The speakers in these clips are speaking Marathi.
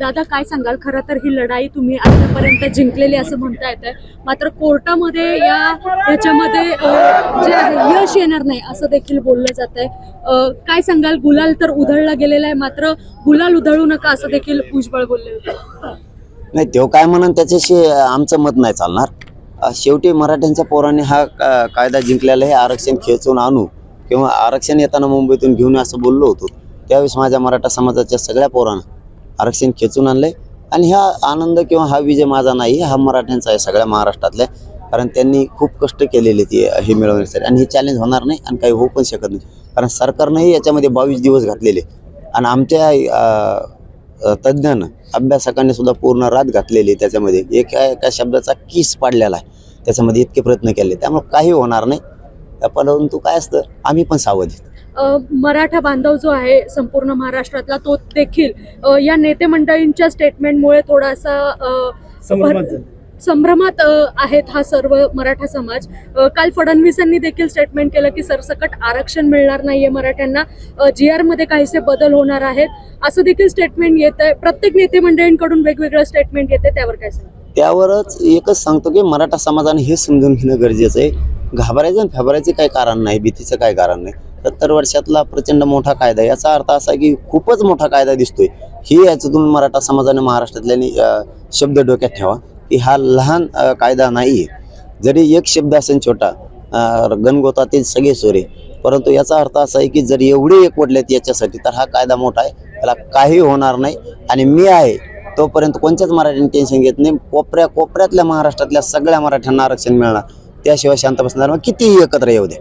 दादा काय सांगाल? खरं तर ही लढाई तुम्ही आतापर्यंत जिंकलेली असं म्हणता येत आहे मात्र कोर्टामध्ये या ह्याच्यामध्ये जे आहे यश येणार नाही असं देखील बोललं जात आहे काय सांगाल? गुलाल तर उधळला गेलेला आहे मात्र गुलाल उधळू नका असं देखील भुजबळ बोलले होते. नाही तो काय म्हणून त्याच्याशी आमचं मत नाही चालणार. शेवटी मराठ्यांच्या पोरांनी हा कायदा जिंकलेला हे आरक्षण खेचून आणू किंवा आरक्षण येताना मुंबईतून घेऊन असं बोललो होतो. त्यावेळेस माझ्या मराठा समाजाच्या सगळ्या पोरांना आरक्षण खेचून आणलंय. आणि हा आनंद किंवा हा विजय माझा नाही हा मराठ्यांचा आहे सगळ्या महाराष्ट्रातल्या. कारण त्यांनी खूप कष्ट केलेले ते हे मिळवण्यासाठी. आणि हे चॅलेंज होणार नाही आणि काही होऊ पण शकत नाही. कारण सरकारनंही याच्यामध्ये बावीस दिवस घातलेले. आणि आमच्या तज्ज्ञानं अभ्यासकांनी सुद्धा पूर्ण रात घातलेली आहे त्याच्यामध्ये. एका एका शब्दाचा किस पाडलेला आहे. त्याच्यामध्ये इतके प्रयत्न केले. त्यामुळे काही होणार नाही. परंतु काय असतं आम्ही पण सावध मराठा बांधव जो आहे संपूर्ण महाराष्ट्रातला तो देखील या नेते मंडळींच्या स्टेटमेंटमुळे थोडासा संभ्रमात आहेत हा सर्व मराठा समाज. काल फडणवीसांनी देखील स्टेटमेंट केलं की सरसकट आरक्षण मिळणार नाहीये मराठ्यांना. जी आरमध्ये काहीसे बदल होणार आहेत असं देखील स्टेटमेंट येत आहे. प्रत्येक नेते मंडळींकडून वेगवेगळं स्टेटमेंट येते. त्यावर काय सांगा त्यावरच एकच सांगतो की मराठा समाजाने हे समजून घेणं गरजेचं आहे. घाबरायचं आणि फॅबरायचं काही कारण नाही भीतीचं काही कारण नाही. सत्तर वर्षातला प्रचंड मोठा कायदा याचा अर्थ असा की खूपच मोठा कायदा दिसतोय. ही याच्यातून मराठा समाजाने महाराष्ट्रातल्यानी शब्द डोक्यात ठेवा की हा लहान कायदा नाही आहे जरी एक शब्द असेल छोटा गणगोतातील सगळे सोरे परंतु याचा अर्थ असा आहे की जर एवढे एकवटलेत याच्यासाठी तर हा कायदा मोठा आहे. त्याला काही होणार नाही. आणि मी आहे तोपर्यंत कोणत्याच मराठ्यांनी टेन्शन घेत नाही. कोपऱ्या कोपऱ्यातल्या महाराष्ट्रातल्या सगळ्या मराठ्यांना आरक्षण मिळणार. त्याशिवाय शांत बसणार मग कितीही एकत्र येऊ दे.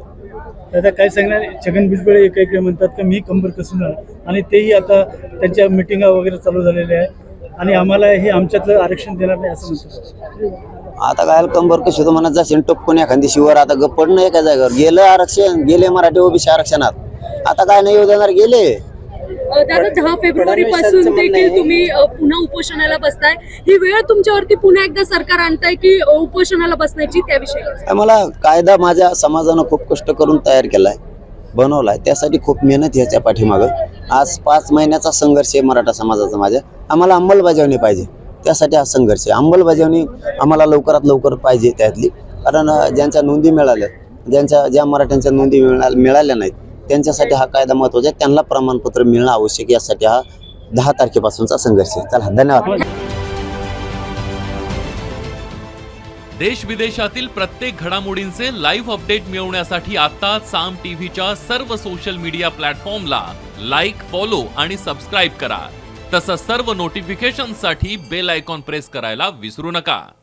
आता काय सांगणार? छगन भुजबळ एक एक म्हणतात की मी कंबर कसून राहणार आणि तेही आता त्यांच्या मिटिंगा वगैरे चालू झालेल्या आहे आणि आम्हाला हे आमच्यातलं आरक्षण देणार नाही असं म्हणतात. आता काय कंबर कशी म्हणत जाशील टपकून एखादी शिवर आता गप्पड नाही एका जागेवर. गेलं आरक्षण गेले मराठी ओबीसी आरक्षणात. आता काय नाही येऊ देणार गेले. दादा दहा फेब्रुवारी पासून देखील तुम्ही पुन्हा उपोषणाला बसताय. ही वेळ तुमच्यावरती पुन्हा एकदा सरकार आणताय की उपोषणाला बसण्याची त्याविषयी? मला कायदा माझ्या समाजानं खूप कष्ट करून तयार केलाय बनवलाय. त्यासाठी खूप मेहनत ह्याच्या पाठीमागं. आज पाच महिन्याचा संघर्ष आहे मराठा समाजाचा माझ्या. आम्हाला अंमलबजावणी पाहिजे. त्यासाठी हा संघर्ष आहे. अंमलबजावणी आम्हाला लवकरात लवकर पाहिजे त्यातली. कारण ज्यांच्या नोंदी मिळाल्या ज्यांच्या ज्या मराठ्यांच्या नोंदी मिळा मिळाल्या नाहीत त्यांच्यासाठी हा कायदा महत्त्वाचा आहे. त्यांना प्रमाणपत्र मिळणं आवश्यक यासाठी हा दहा तारखेपासूनचा संघर्ष आहे. चला धन्यवाद. देश विदेशातील प्रत्येक घडामोडींचे लाईव्ह अपडेट मिळवण्यासाठी आता साम टीव्हीच्या सर्व सोशल मीडिया प्लॅटफॉर्मला लाईक फॉलो आणि सबस्क्राईब करा. तसंच सर्व नोटिफिकेशनसाठी बेल आयकॉन प्रेस करायला विसरू नका.